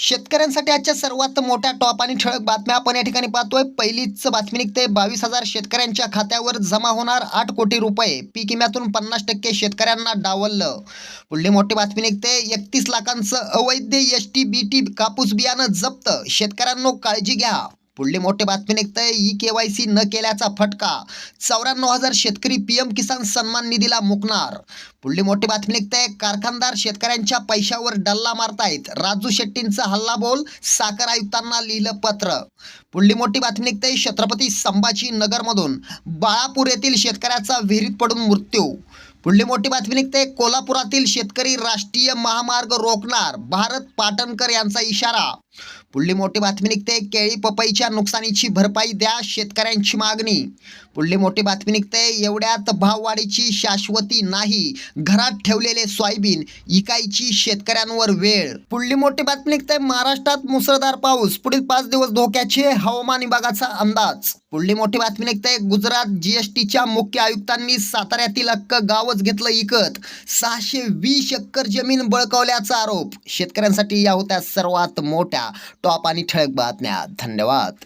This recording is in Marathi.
शेतकऱ्यांसाठी आजच्या सर्वात मोठ्या टॉप आणि ठळक बातम्या आपण या ठिकाणी पाहतोय. पहिलीच बातमी निघते. बावीस हजार शेतकऱ्यांच्या खात्यावर जमा होणार आठ कोटी रुपये. पीक विम्यातून पन्नास टक्के शेतकऱ्यांना डावललं. पुढली मोठी बातमी निघते. एकतीस लाखांचं अवैध एस टी बी टी कापूस बियाणं जप्त. शेतकऱ्यांनो काळजी घ्या. पुढली मोठी बातमी निघतंय. ई के वाय सी न केल्याचा फटका. चौऱ्याण्णव हजार शेतकरी पीएम किसान सन्मान निधीला मुकणार. पुढली मोठी बातमी निघतंय. कारखानदार शेतकऱ्यांच्या पैशावर डल्ला मारतायत. राजू शेट्टींचा हल्ला बोल साखर आयुक्तांना लिहिलं पत्र. पुढली मोठी बातमी निघते छत्रपती संभाजी नगरमधून बाळापूर येथील शेतकऱ्याचा विहिरीत पडून मृत्यू. पुढली मोठी बातमी निघते कोल्हापुरातील शेतकरी राष्ट्रीय महामार्ग रोखणार. भारत पाटणकर यांचा इशारा. पुढली मोठी बातमी निघते केळी पपईच्या नुकसानीची भरपाई द्या शेतकऱ्यांची मागणी. पुढली मोठी बातमी निघते एवढ्यात भाववाढीची शाश्वती नाही घरात ठेवलेले सोयाबीन इकायची शेतकऱ्यांवर वेळ. पुढली मोठी बातमी निघते महाराष्ट्रात मुसळधार पाऊस पुढील पाच दिवस धोक्याचे हवामान विभागाचा अंदाज. पुढली मोठी बातमी निघते गुजरात जीएसटीच्या मुख्य आयुक्तांनी साताऱ्यातील अख्ख गावच घेतलं इकत. सहाशे वीस एकर जमीन बळकावल्याचा आरोप. शेतकऱ्यांसाठी या होत्या सर्वात मोठ्या. टॉप आणि ठळक बातम्या. धन्यवाद.